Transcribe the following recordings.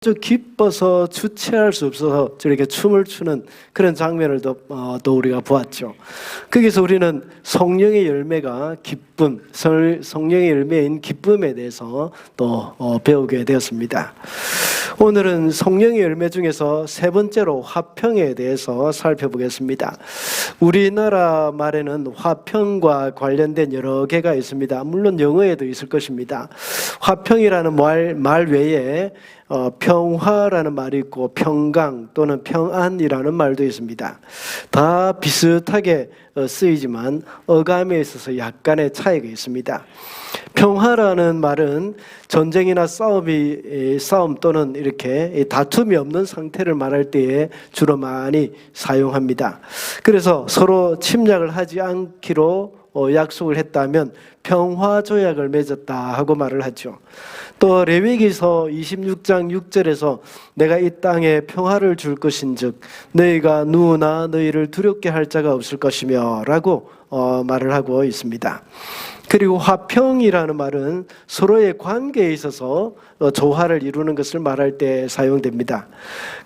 아주 기뻐서 주체할 수 없어서 저렇게 춤을 추는 그런 장면을 또, 어, 또 우리가 보았죠. 거기서 우리는 성령의 열매가 기쁨, 성- 성령의 열매인 기쁨에 대해서 또 어, 배우게 되었습니다. 오늘은 성령의 열매 중에서 세 번째로 화평에 대해서 살펴보겠습니다. 우리나라 말에는 화평과 관련된 여러 개가 있습니다. 물론 영어에도 있을 것입니다. 화평이라는 말, 말 외에 어, 평화라는 말이 있고 평강 또는 평안이라는 말도 있습니다. 다 비슷하게 어, 쓰이지만 어감에 있어서 약간의 차이가 있습니다. 평화라는 말은 전쟁이나 싸움이 에, 싸움 또는 이렇게 이 다툼이 없는 상태를 말할 때에 주로 많이 사용합니다. 그래서 서로 침략을 하지 않기로 어, 약속을 했다면 평화 조약을 맺었다 하고 말을 하죠. 또 레위기서 26장 6절에서 내가 이 땅에 평화를 줄 것인즉 너희가 누구나 너희를 두렵게 할 자가 없을 것이며라고 어, 말을 하고 있습니다. 그리고 화평이라는 말은 서로의 관계에 있어서 어, 조화를 이루는 것을 말할 때 사용됩니다.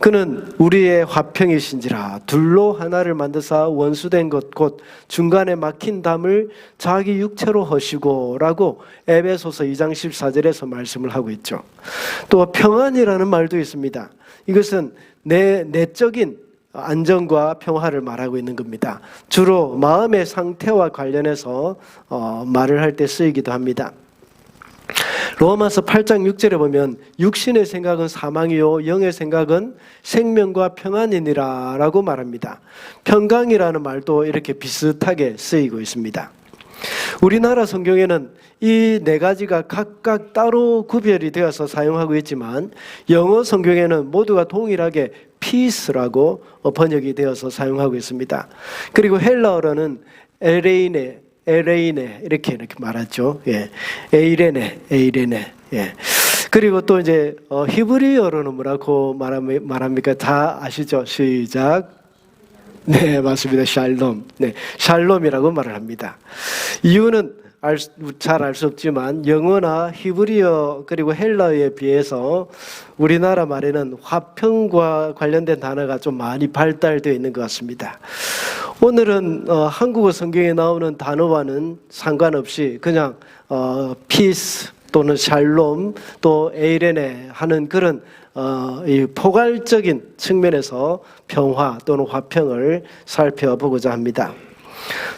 그는 우리의 화평이신지라 둘로 하나를 만드사 원수된 것 곧 중간에 막힌 담을 자기 육체로 허시고라고 에베소서 2장 14절에서 말씀을 하고 있죠. 또 평안이라는 말도 있습니다. 이것은 내 내적인 안정과 평화를 말하고 있는 겁니다. 주로 마음의 상태와 관련해서 어, 말을 할 때 쓰이기도 합니다. 로마서 8장 6절에 보면 육신의 생각은 사망이요 영의 생각은 생명과 평안이니라라고 말합니다. 평강이라는 말도 이렇게 비슷하게 쓰이고 있습니다. 우리나라 성경에는 이 네 가지가 각각 따로 구별이 되어서 사용하고 있지만 영어 성경에는 모두가 동일하게 peace라고 번역이 되어서 사용하고 있습니다. 그리고 헬라어로는 에레이네, 에레이네 이렇게 이렇게 말하죠. 예, 에이레네, 에이레네. 예. 그리고 또 이제 어, 히브리어로는 뭐라고 말합니- 말합니까? 다 아시죠? 시작. 네, 맞습니다. 샬롬. 네, 샬롬이라고 말을 합니다. 이유는 잘알 수 없지만 영어나 히브리어 그리고 헬라어에 비해서 우리나라 말에는 화평과 관련된 단어가 좀 많이 발달되어 있는 것 같습니다. 오늘은 어, 한국어 성경에 나오는 단어와는 상관없이 그냥 어, peace 또는 샬롬 또 에이레네 하는 그런 어, 이 포괄적인 측면에서 평화 또는 화평을 살펴보고자 합니다.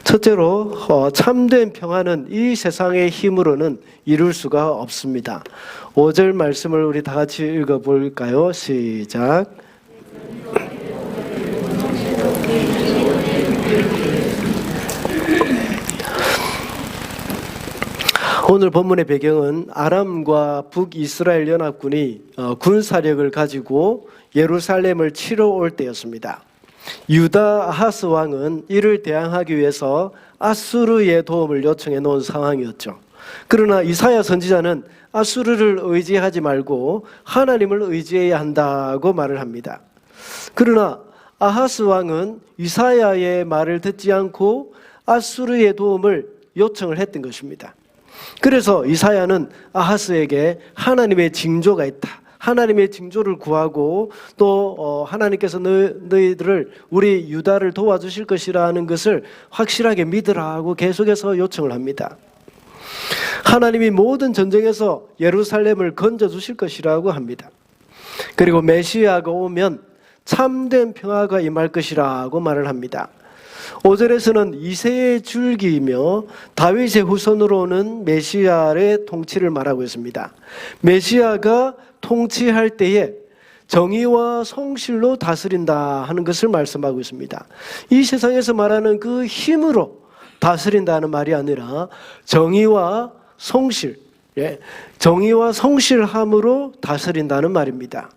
첫째로 어, 참된 평화는 이 세상의 힘으로는 이룰 수가 없습니다. 5절 말씀을 우리 다 같이 읽어 볼까요? 시작. 오늘 본문의 배경은 아람과 북이스라엘 연합군이 어, 군사력을 가지고 예루살렘을 치러 올 때였습니다. 유다 아하스 왕은 이를 대항하기 위해서 아수르의 도움을 요청해 놓은 상황이었죠. 그러나 이사야 선지자는 아수르를 의지하지 말고 하나님을 의지해야 한다고 말을 합니다. 그러나 아하스 왕은 이사야의 말을 듣지 않고 아수르의 도움을 요청을 했던 것입니다. 그래서 이사야는 아하스에게 하나님의 징조가 있다. 하나님의 징조를 구하고 또 어, 하나님께서 너, 너희들을 우리 유다를 도와주실 것이라는 것을 확실하게 믿으라고 계속해서 요청을 합니다. 하나님이 모든 전쟁에서 예루살렘을 건져 주실 것이라고 합니다. 그리고 메시아가 오면 참된 평화가 임할 것이라고 말을 합니다. 5절에서는 이세의 줄기이며 다윗의 후손으로 오는 메시아의 통치를 말하고 있습니다. 메시아가 통치할 때에 정의와 성실로 다스린다 하는 것을 말씀하고 있습니다. 이 세상에서 말하는 그 힘으로 다스린다는 말이 아니라 정의와 성실, 예, 정의와 성실함으로 다스린다는 말입니다.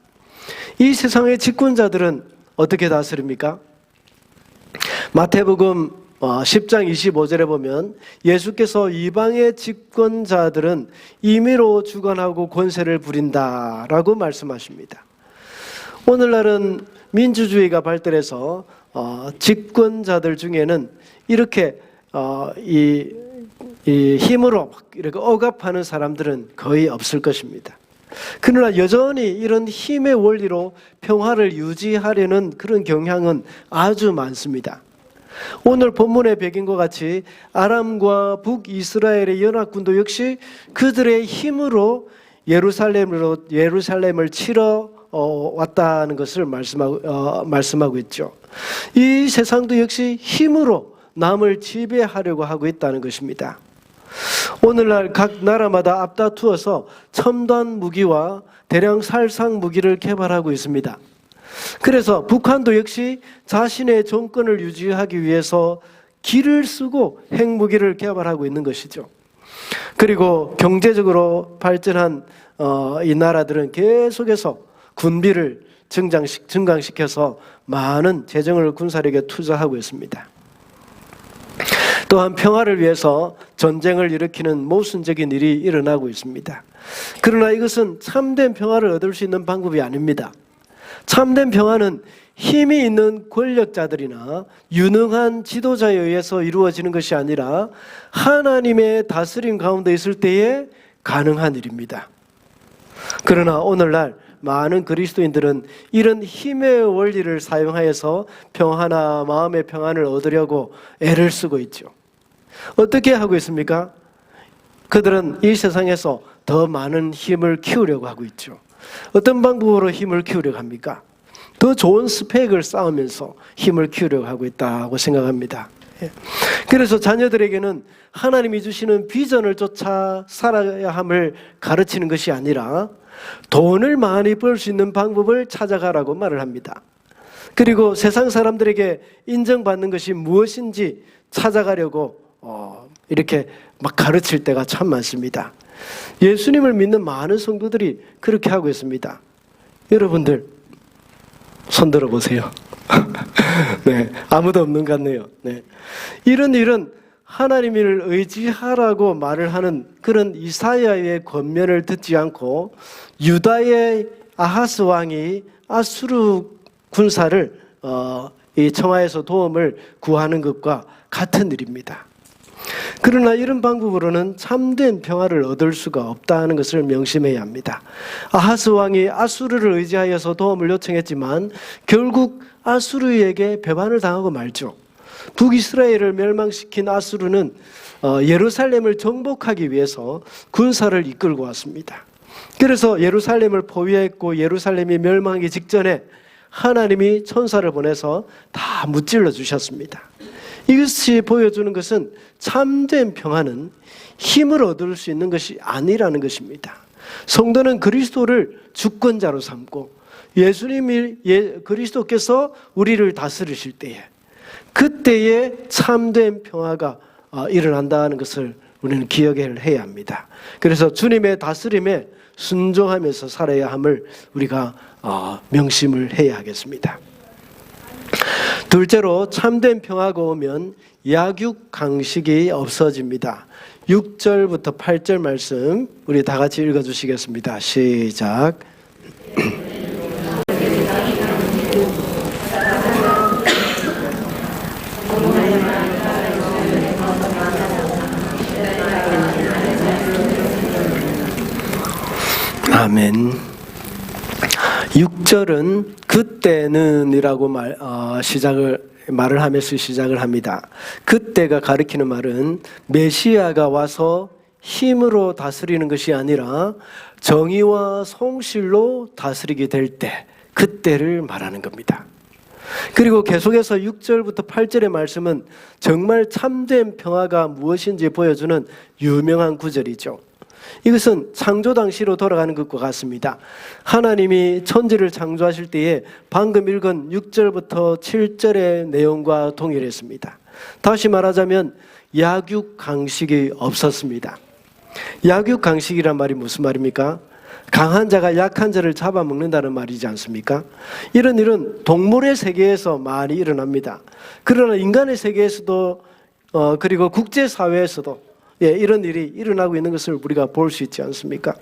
이 세상의 집권자들은 어떻게 다스립니까? 마태복음 어, 10장 25절에 보면 예수께서 이방의 집권자들은 임의로 주관하고 권세를 부린다라고 말씀하십니다. 오늘날은 민주주의가 발달해서 어, 집권자들 중에는 이렇게 어, 이, 이 힘으로 이렇게 억압하는 사람들은 거의 없을 것입니다. 그러나 여전히 이런 힘의 원리로 평화를 유지하려는 그런 경향은 아주 많습니다. 오늘 본문의 배경과 같이 아람과 북이스라엘의 연합군도 역시 그들의 힘으로 예루살렘으로 예루살렘을 치러 어, 왔다는 것을 말씀하고, 어, 말씀하고 있죠. 이 세상도 역시 힘으로 남을 지배하려고 하고 있다는 것입니다. 오늘날 각 나라마다 앞다투어서 첨단 무기와 대량 살상 무기를 개발하고 있습니다. 그래서 북한도 역시 자신의 정권을 유지하기 위해서 기를 쓰고 핵무기를 개발하고 있는 것이죠. 그리고 경제적으로 발전한 어, 이 나라들은 계속해서 군비를 증장시, 증강시켜서 많은 재정을 군사력에 투자하고 있습니다. 또한 평화를 위해서 전쟁을 일으키는 모순적인 일이 일어나고 있습니다. 그러나 이것은 참된 평화를 얻을 수 있는 방법이 아닙니다. 참된 평화는 힘이 있는 권력자들이나 유능한 지도자에 의해서 이루어지는 것이 아니라 하나님의 다스림 가운데 있을 때에 가능한 일입니다. 그러나 오늘날 많은 그리스도인들은 이런 힘의 원리를 사용하여서 평화나 마음의 평안을 얻으려고 애를 쓰고 있죠. 어떻게 하고 있습니까? 그들은 이 세상에서 더 많은 힘을 키우려고 하고 있죠. 어떤 방법으로 힘을 키우려고 합니까? 더 좋은 스펙을 쌓으면서 힘을 키우려고 하고 있다고 생각합니다. 예. 그래서 자녀들에게는 하나님이 주시는 비전을 쫓아 살아야 함을 가르치는 것이 아니라 돈을 많이 벌 수 있는 방법을 찾아가라고 말을 합니다. 그리고 세상 사람들에게 인정받는 것이 무엇인지 찾아가려고 어, 이렇게 막 가르칠 때가 참 많습니다. 예수님을 믿는 많은 성도들이 그렇게 하고 있습니다. 여러분들 손 들어 보세요. 네, 아무도 없는 것 같네요. 네. 이런 일은 하나님을 의지하라고 말을 하는 그런 이사야의 권면을 듣지 않고 유다의 아하스 왕이 아수르 군사를 어, 이 청하에서 도움을 구하는 것과 같은 일입니다. 그러나 이런 방법으로는 참된 평화를 얻을 수가 없다는 것을 명심해야 합니다. 아하스 왕이 아수르를 의지하여서 도움을 요청했지만 결국 아수르에게 배반을 당하고 말죠. 북이스라엘을 멸망시킨 아수르는 어, 예루살렘을 정복하기 위해서 군사를 이끌고 왔습니다. 그래서 예루살렘을 포위했고 예루살렘이 멸망하기 직전에 하나님이 천사를 보내서 다 무찔러 주셨습니다. 이것이 보여주는 것은 참된 평화는 힘을 얻을 수 있는 것이 아니라는 것입니다. 성도는 그리스도를 주권자로 삼고 예수님이 예, 그리스도께서 우리를 다스리실 때에 그때에 참된 평화가 어, 일어난다는 것을 우리는 기억해야 합니다. 그래서 주님의 다스림에 순종하면서 살아야 함을 우리가 어, 명심을 해야 하겠습니다. 둘째로 참된 평화가 오면 약육 강식이 없어집니다. 6절부터 8절 말씀 우리 다 같이 읽어 주시겠습니다. 시작. 아멘. 6절은 그때는이라고 말 어, 시작을 말을 하면서 시작을 합니다. 그때가 가리키는 말은 메시아가 와서 힘으로 다스리는 것이 아니라 정의와 성실로 다스리게 될 때 그때를 말하는 겁니다. 그리고 계속해서 6절부터 8절의 말씀은 정말 참된 평화가 무엇인지 보여주는 유명한 구절이죠. 이것은 창조 당시로 돌아가는 것과 같습니다. 하나님이 천지를 창조하실 때에 방금 읽은 6절부터 7절의 내용과 동일했습니다. 다시 말하자면 약육 강식이 없었습니다. 약육 강식이란 말이 무슨 말입니까? 강한 자가 약한 자를 잡아먹는다는 말이지 않습니까? 이런 일은 동물의 세계에서 많이 일어납니다. 그러나 인간의 세계에서도 어, 그리고 국제사회에서도 예, 이런 일이 일어나고 있는 것을 우리가 볼 수 있지 않습니까?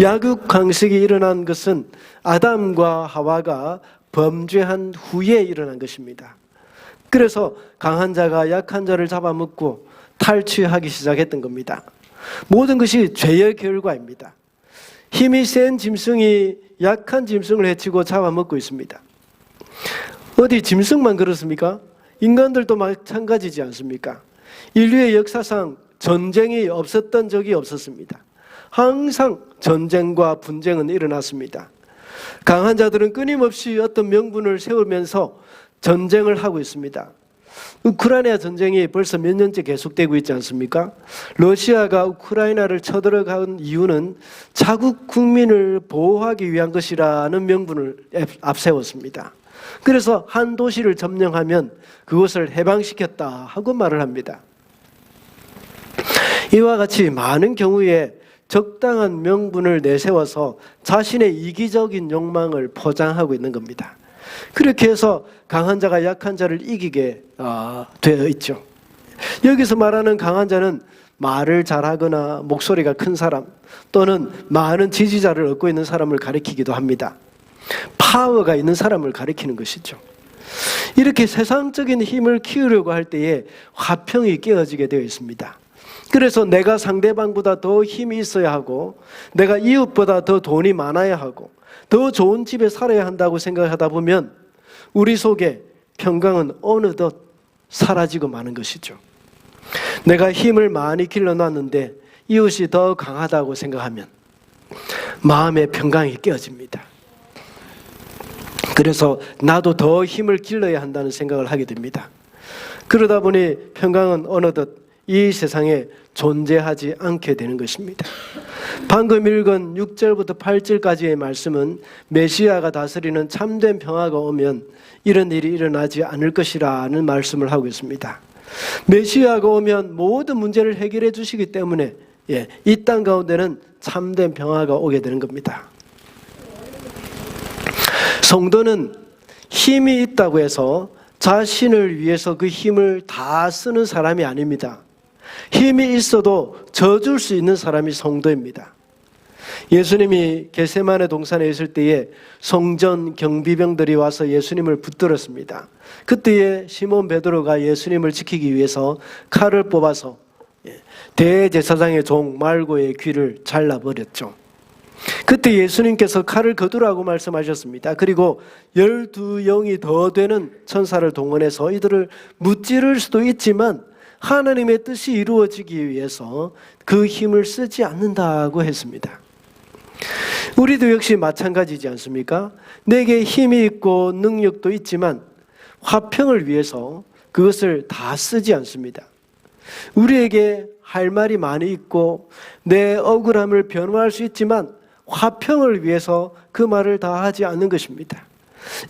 야국 강식이 일어난 것은 아담과 하와가 범죄한 후에 일어난 것입니다. 그래서 강한 자가 약한 자를 잡아먹고 탈취하기 시작했던 겁니다. 모든 것이 죄의 결과입니다. 힘이 센 짐승이 약한 짐승을 해치고 잡아먹고 있습니다. 어디 짐승만 그렇습니까? 인간들도 마찬가지지 않습니까? 인류의 역사상 전쟁이 없었던 적이 없었습니다. 항상 전쟁과 분쟁은 일어났습니다. 강한 자들은 끊임없이 어떤 명분을 세우면서 전쟁을 하고 있습니다. 우크라이나 전쟁이 벌써 몇 년째 계속되고 있지 않습니까? 러시아가 우크라이나를 쳐들어간 이유는 자국 국민을 보호하기 위한 것이라는 명분을 앞세웠습니다. 그래서 한 도시를 점령하면 그것을 해방시켰다 하고 말을 합니다. 이와 같이 많은 경우에 적당한 명분을 내세워서 자신의 이기적인 욕망을 포장하고 있는 겁니다. 그렇게 해서 강한 자가 약한 자를 이기게 어, 되어 있죠. 여기서 말하는 강한 자는 말을 잘하거나 목소리가 큰 사람 또는 많은 지지자를 얻고 있는 사람을 가리키기도 합니다. 파워가 있는 사람을 가리키는 것이죠. 이렇게 세상적인 힘을 키우려고 할 때에 화평이 깨어지게 되어 있습니다. 그래서 내가 상대방보다 더 힘이 있어야 하고, 내가 이웃보다 더 돈이 많아야 하고, 더 좋은 집에 살아야 한다고 생각하다 보면 우리 속에 평강은 어느덧 사라지고 마는 것이죠. 내가 힘을 많이 길러놨는데 이웃이 더 강하다고 생각하면 마음의 평강이 깨어집니다. 그래서 나도 더 힘을 길러야 한다는 생각을 하게 됩니다. 그러다 보니 평강은 어느덧 이 세상에 존재하지 않게 되는 것입니다. 방금 읽은 6절부터 8절까지의 말씀은 메시아가 다스리는 참된 평화가 오면 이런 일이 일어나지 않을 것이라는 말씀을 하고 있습니다. 메시아가 오면 모든 문제를 해결해 주시기 때문에 예, 이 땅 가운데는 참된 평화가 오게 되는 겁니다. 성도는 힘이 있다고 해서 자신을 위해서 그 힘을 다 쓰는 사람이 아닙니다. 힘이 있어도 져줄 수 있는 사람이 성도입니다. 예수님이 게세만의 동산에 있을 때에 성전 경비병들이 와서 예수님을 붙들었습니다. 그때에 시몬 베드로가 예수님을 지키기 위해서 칼을 뽑아서 예, 대제사장의 종 말고의 귀를 잘라버렸죠. 그때 예수님께서 칼을 거두라고 말씀하셨습니다. 그리고 열두 영이 더 되는 천사를 동원해서 이들을 무찌를 수도 있지만 하나님의 뜻이 이루어지기 위해서 그 힘을 쓰지 않는다고 했습니다. 우리도 역시 마찬가지지 않습니까? 내게 힘이 있고 능력도 있지만 화평을 위해서 그것을 다 쓰지 않습니다. 우리에게 할 말이 많이 있고 내 억울함을 변호할 수 있지만 화평을 위해서 그 말을 다 하지 않는 것입니다.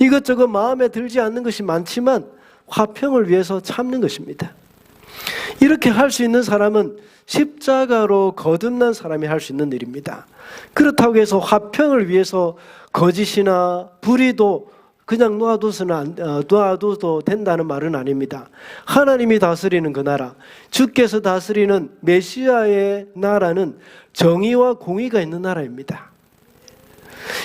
이것저것 마음에 들지 않는 것이 많지만 화평을 위해서 참는 것입니다. 이렇게 할 수 있는 사람은 십자가로 거듭난 사람이 할 수 있는 일입니다. 그렇다고 해서 화평을 위해서 거짓이나 불의도 그냥 놓아둬서는 안, 어, 놓아둬도 된다는 말은 아닙니다. 하나님이 다스리는 그 나라, 주께서 다스리는 메시아의 나라는 정의와 공의가 있는 나라입니다.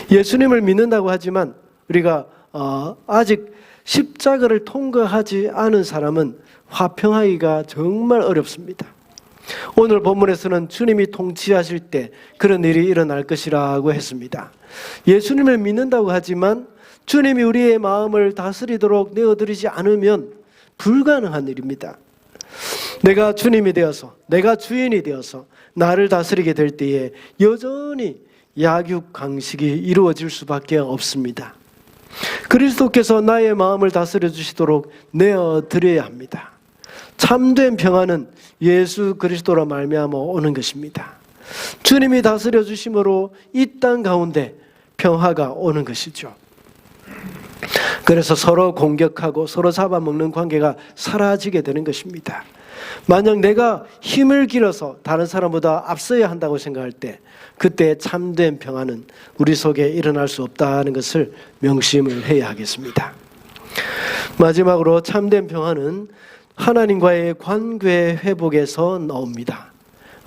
예수님을 믿는다고 하지만 우리가 어, 아직 십자가를 통과하지 않은 사람은 화평하기가 정말 어렵습니다. 오늘 본문에서는 주님이 통치하실 때 그런 일이 일어날 것이라고 했습니다. 예수님을 믿는다고 하지만 주님이 우리의 마음을 다스리도록 내어드리지 않으면 불가능한 일입니다. 내가 주님이 되어서, 내가 주인이 되어서 나를 다스리게 될 때에 여전히 약육 강식이 이루어질 수밖에 없습니다. 그리스도께서 나의 마음을 다스려 주시도록 내어 드려야 합니다. 참된 평화는 예수 그리스도로 말미암아 오는 것입니다. 주님이 다스려 주심으로 이 땅 가운데 평화가 오는 것이죠. 그래서 서로 공격하고 서로 잡아먹는 관계가 사라지게 되는 것입니다. 만약 내가 힘을 길어서 다른 사람보다 앞서야 한다고 생각할 때 그때 참된 평화는 우리 속에 일어날 수 없다는 것을 명심을 해야 하겠습니다. 마지막으로 참된 평화는 하나님과의 관계 회복에서 나옵니다.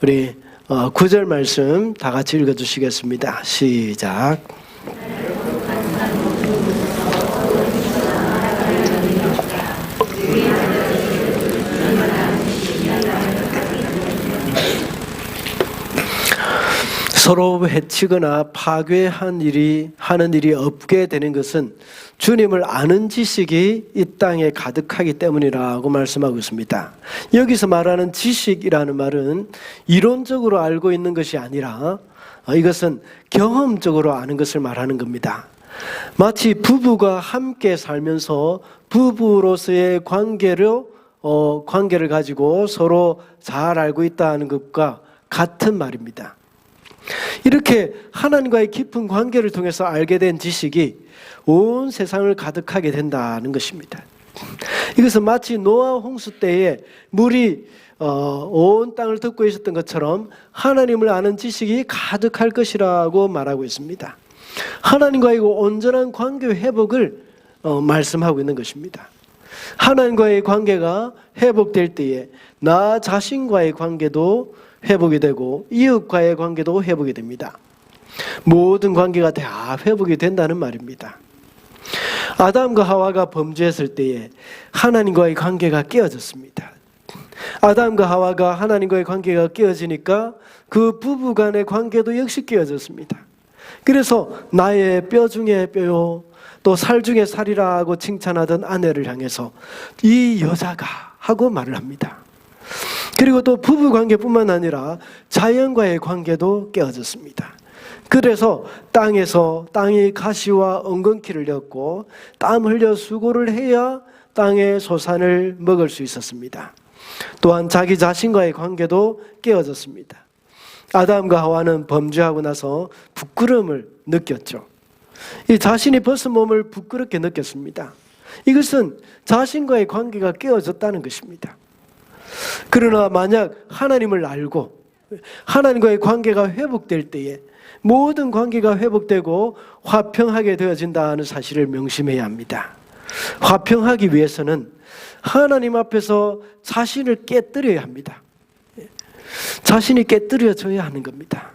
우리 어, 구절 말씀 다 같이 읽어 주시겠습니다. 시작. 서로 해치거나 파괴한 일이 하는 일이 없게 되는 것은 주님을 아는 지식이 이 땅에 가득하기 때문이라고 말씀하고 있습니다. 여기서 말하는 지식이라는 말은 이론적으로 알고 있는 것이 아니라 어, 이것은 경험적으로 아는 것을 말하는 겁니다. 마치 부부가 함께 살면서 부부로서의 관계로 어, 관계를 가지고 서로 잘 알고 있다는 것과 같은 말입니다. 이렇게 하나님과의 깊은 관계를 통해서 알게 된 지식이 온 세상을 가득하게 된다는 것입니다. 이것은 마치 노아 홍수 때에 물이 어, 온 땅을 덮고 있었던 것처럼 하나님을 아는 지식이 가득할 것이라고 말하고 있습니다. 하나님과의 그 온전한 관계 회복을 어, 말씀하고 있는 것입니다. 하나님과의 관계가 회복될 때에 나 자신과의 관계도 회복이 되고 이웃과의 관계도 회복이 됩니다. 모든 관계가 다 회복이 된다는 말입니다. 아담과 하와가 범죄했을 때에 하나님과의 관계가 깨어졌습니다. 아담과 하와가 하나님과의 관계가 깨어지니까 그 부부 간의 관계도 역시 깨어졌습니다. 그래서 나의 뼈 중에 뼈요, 또 살 중에 살이라고 칭찬하던 아내를 향해서 이 여자가 하고 말을 합니다. 그리고 또 부부 관계뿐만 아니라 자연과의 관계도 깨어졌습니다. 그래서 땅에서 땅이 가시와 엉겅퀴를 엮고 땀 흘려 수고를 해야 땅의 소산을 먹을 수 있었습니다. 또한 자기 자신과의 관계도 깨어졌습니다. 아담과 하와는 범죄하고 나서 부끄러움을 느꼈죠. 이 자신이 벗은 몸을 부끄럽게 느꼈습니다. 이것은 자신과의 관계가 깨어졌다는 것입니다. 그러나 만약 하나님을 알고 하나님과의 관계가 회복될 때에 모든 관계가 회복되고 화평하게 되어진다는 사실을 명심해야 합니다. 화평하기 위해서는 하나님 앞에서 자신을 깨뜨려야 합니다. 자신이 깨뜨려져야 하는 겁니다.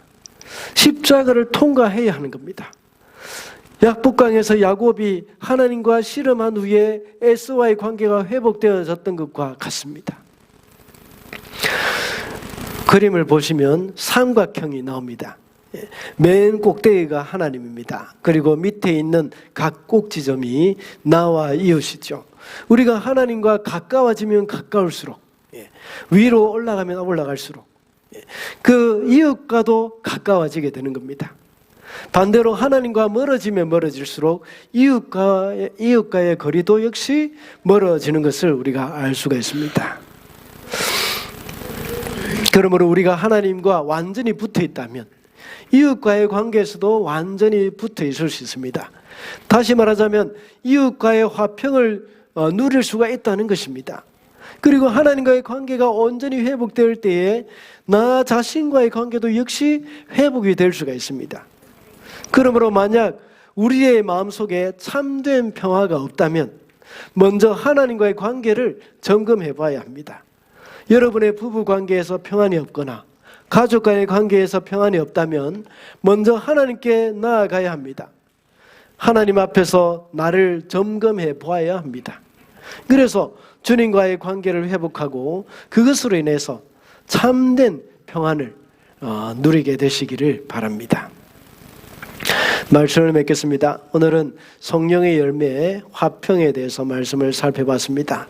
십자가를 통과해야 하는 겁니다. 약복강에서 야곱이 하나님과 씨름한 후에 에스와의 관계가 회복되어졌던 것과 같습니다. 그림을 보시면 삼각형이 나옵니다. 맨 꼭대기가 하나님입니다. 그리고 밑에 있는 각 꼭지점이 나와 이웃이죠. 우리가 하나님과 가까워지면 가까울수록 예, 위로 올라가면 올라갈수록 예, 그 이웃과도 가까워지게 되는 겁니다. 반대로 하나님과 멀어지면 멀어질수록 이웃과 이웃과의 거리도 역시 멀어지는 것을 우리가 알 수가 있습니다. 그러므로 우리가 하나님과 완전히 붙어 있다면 이웃과의 관계에서도 완전히 붙어 있을 수 있습니다. 다시 말하자면 이웃과의 화평을 어, 누릴 수가 있다는 것입니다. 그리고 하나님과의 관계가 온전히 회복될 때에 나 자신과의 관계도 역시 회복이 될 수가 있습니다. 그러므로 만약 우리의 마음속에 참된 평화가 없다면 먼저 하나님과의 관계를 점검해 봐야 합니다. 여러분의 부부 관계에서 평안이 없거나 가족과의 관계에서 평안이 없다면 먼저 하나님께 나아가야 합니다. 하나님 앞에서 나를 점검해 보아야 합니다. 그래서 주님과의 관계를 회복하고 그것으로 인해서 참된 평안을 어, 누리게 되시기를 바랍니다. 말씀을 맺겠습니다. 오늘은 성령의 열매의 화평에 대해서 말씀을 살펴봤습니다.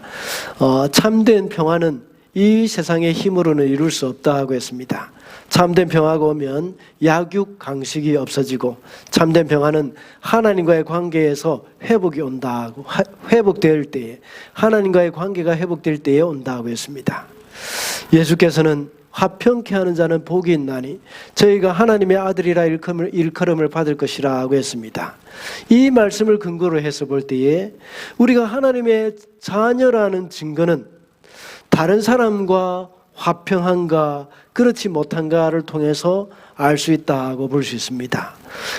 어, 참된 평안은 이 세상의 힘으로는 이룰 수 없다고 했습니다. 참된 평화가 오면 약육 강식이 없어지고 참된 평화는 하나님과의 관계에서 회복이 온다고 회복될 때에 하나님과의 관계가 회복될 때에 온다고 했습니다. 예수께서는 화평케 하는 자는 복이 있나니 저희가 하나님의 아들이라 일컬음을, 일컬음을 받을 것이라고 했습니다. 이 말씀을 근거로 해서 볼 때에 우리가 하나님의 자녀라는 증거는 다른 사람과 화평한가 그렇지 못한가를 통해서 알 수 있다고 볼 수 있습니다.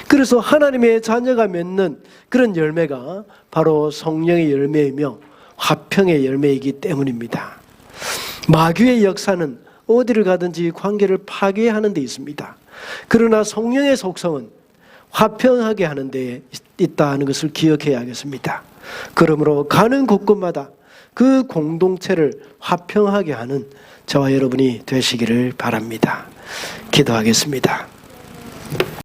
그래서 하나님의 자녀가 맺는 그런 열매가 바로 성령의 열매이며 화평의 열매이기 때문입니다. 마귀의 역사는 어디를 가든지 관계를 파괴하는 데 있습니다. 그러나 성령의 속성은 화평하게 하는 데 있다는 것을 기억해야 겠습니다. 그러므로 가는 곳곳마다 그 공동체를 화평하게 하는 저와 여러분이 되시기를 바랍니다. 기도하겠습니다.